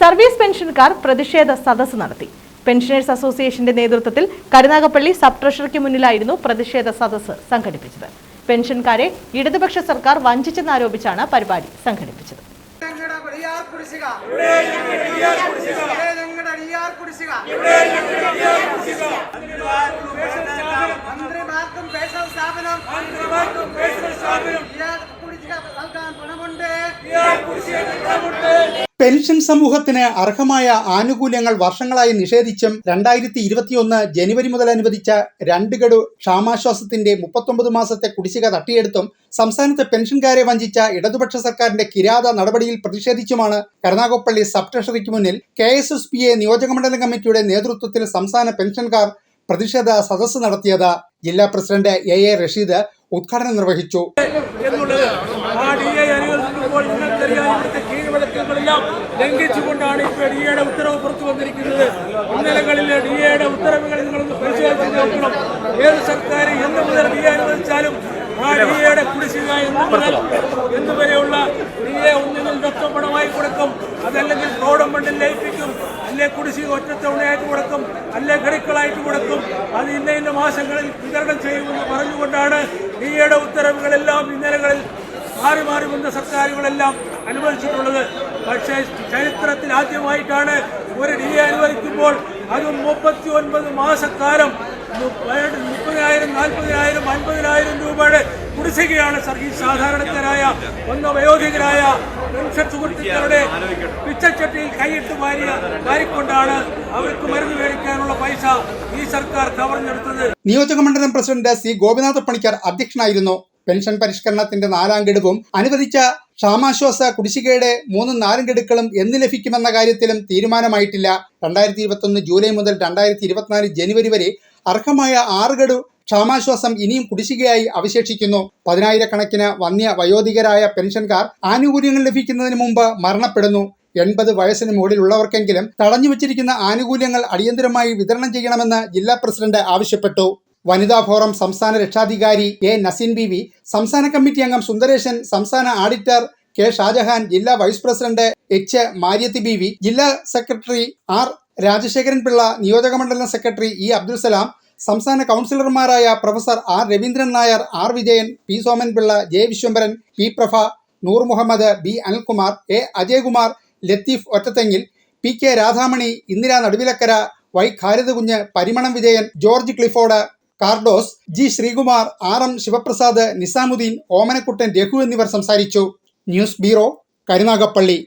Service പെൻഷൻകാർ പ്രതിഷേധ സദസ്സ് നടത്തി. പെൻഷനേഴ്സ് അസോസിയേഷന്റെ നേതൃത്വത്തിൽ കരുനാഗപ്പള്ളി സബ് ട്രഷറിക്ക് മുന്നിലായിരുന്നു പ്രതിഷേധ സദസ്സ് സംഘടിപ്പിച്ചത്. പെൻഷൻകാരെ ഇടതുപക്ഷ സർക്കാർ വഞ്ചിച്ചെന്നാരോപിച്ചാണ് പരിപാടി സംഘടിപ്പിച്ചത്. സ്ഥാപനം നൽകാൻ പണമുണ്ട്. പെൻഷൻ സമൂഹത്തിന് അർഹമായ ആനുകൂല്യങ്ങൾ വർഷങ്ങളായി നിഷേധിച്ചും രണ്ടായിരത്തി ഇരുപത്തിയൊന്ന് ജനുവരി മുതൽ അനുവദിച്ച രണ്ട് ഗഡു ക്ഷാമാശ്വാസത്തിന്റെ മുപ്പത്തൊമ്പത് മാസത്തെ കുടിശ്ശിക തട്ടിയെടുത്തും സംസ്ഥാനത്തെ പെൻഷൻകാരെ വഞ്ചിച്ച ഇടതുപക്ഷ സർക്കാരിന്റെ കിരാത നടപടിയിൽ പ്രതിഷേധിച്ചുമാണ് കരുനാഗപ്പള്ളി സബ് ട്രഷറിക്ക് മുന്നിൽ K S S P A നിയോജകമണ്ഡലം കമ്മിറ്റിയുടെ നേതൃത്വത്തിൽ സംസ്ഥാന പെൻഷൻകാർ പ്രതിഷേധ സദസ്സ് നടത്തിയത് ജില്ലാ പ്രസിഡന്റ് എ എ റഷീദ് ഉദ്ഘാടനം നിർവഹിച്ചു. ആ ഡി എ അനുവദിക്കുമ്പോൾ നിങ്ങൾക്കറിയാം ഇവിടുത്തെ കീഴ്വഴക്കങ്ങളെല്ലാം ലംഘിച്ചുകൊണ്ടാണ് ഇപ്പോൾ ഡി എയുടെ ഉത്തരവ് പുറത്തു വന്നിരിക്കുന്നത്. ഇന്നലകളിലെ ഡി എയുടെ ഉത്തരവുകൾ നിങ്ങളൊന്ന് പരിശോധിച്ച് നോക്കണം. ഏത് സർക്കാർ എന്ന് മുതൽ ഡി എ അനുവദിച്ചാലും ആ ഡി എയുടെ കുടിശ്ശിക എന്ന് മുതൽ എന്തുവരെയുള്ള ഡി എ ഒന്നുകിൽ രക്തപണമായി കൊടുക്കും. അതല്ലെങ്കിൽ ഫണ്ടിൽ ലയിപ്പിക്കും. അല്ലെ കുടിശ്ശിക ഒറ്റത്തവണയായിട്ട് കൊടുക്കും. അല്ലെ ഗഡുക്കളായിട്ട് കൊടുക്കും. അത് ഇന്ന ഇന്ന മാസങ്ങളിൽ വിതരണം ചെയ്യുമെന്ന് പറഞ്ഞുകൊണ്ടാണ് ഡി എയുടെ ഉത്തരവുകളെല്ലാം ഇന്നലകളിൽ മാറി മാറി വന്ന സർക്കാരുകളെല്ലാം അനുവദിച്ചിട്ടുള്ളത് പക്ഷേ ചരിത്രത്തിൽ ആദ്യമായിട്ടാണ് ഒരു ഡി എ അനുവദിക്കുമ്പോൾ അതും മുപ്പത്തി ഒൻപത് മാസക്കാലം മുപ്പ- മുപ്പതിനായിരം നാൽപ്പതിനായിരം അൻപതിനായിരം രൂപയുടെ കുടിശ്ശികയാണ് ഈ സാധാരണക്കാരായ ഒന്ന വയോധികരായ പെൻഷൻ സുഹൃത്തുക്കളുടെ പിച്ചച്ചട്ടിയിൽ കൈയിട്ട് വാരിയ വാരിക്കൊണ്ടാണ് അവർക്ക് മരുന്ന് മേടിക്കാനുള്ള പൈസ ഈ സർക്കാർ കവർന്നെടുത്തത്. നിയോജക മണ്ഡലം പ്രസിഡന്റ് സി. ഗോപിനാഥ പണിക്കർ അധ്യക്ഷനായിരുന്നു പെൻഷൻ പരിഷ്കരണത്തിന്റെ നാലാം ഗഡുവും അനുവദിച്ച ക്ഷാമാശ്വാസ കുടിശ്ശികയുടെ മൂന്നും നാലും ഗഡുക്കളും എന്ന് ലഭിക്കുമെന്ന കാര്യത്തിലും തീരുമാനമായിട്ടില്ല. രണ്ടായിരത്തി ഇരുപത്തൊന്ന് ജൂലൈ മുതൽ രണ്ടായിരത്തി ഇരുപത്തിനാല് ജനുവരി വരെ അർഹമായ ആറ് ഗഡു ക്ഷാമാശ്വാസം ഇനിയും കുടിശ്ശികയായി അവശേഷിക്കുന്നു. പതിനായിരക്കണക്കിന് വന്യ വയോധികരായ പെൻഷൻകാർ ആനുകൂല്യങ്ങൾ ലഭിക്കുന്നതിന് മുമ്പ് മരണപ്പെടുന്നു. എൺപത് വയസ്സിന് മുകളിലുള്ളവർക്കെങ്കിലും തടഞ്ഞു വച്ചിരിക്കുന്ന ആനുകൂല്യങ്ങൾ അടിയന്തരമായി വിതരണം ചെയ്യണമെന്ന് ജില്ലാ പ്രസിഡന്റ് ആവശ്യപ്പെട്ടു. വനിതാ ഫോറം സംസ്ഥാന രക്ഷാധികാരി എ നസീൻ ബി വി സംസ്ഥാന കമ്മിറ്റി അംഗം സുന്ദരേശൻ സംസ്ഥാന ആഡിറ്റർ കെ ഷാജഹാൻ ജില്ലാ vice president H Maryathi B V ജില്ലാ സെക്രട്ടറി ആർ രാജശേഖരൻ പിള്ള നിയോജക മണ്ഡലം സെക്രട്ടറി ഇ അബ്ദുൽ സലാം സംസ്ഥാന കൗൺസിലർമാരായ professor R Raveendran Nair R Vijayan P Soman Pillai J Viswambharan P Prabha Noor Muhammad B Anilkumar A Ajayakumar Latheef ഒറ്റത്തെങ്ങിൽ P K Radhamani Indira Naduvilakkara Y Kharid Kunju Parimanam Vijayan George Clifford Cardoz G Sreekumar R M Sivaprasad Nizamuddin Omanakuttan Raghu എന്നിവർ സംസാരിച്ചു. News bureau Karunagappally.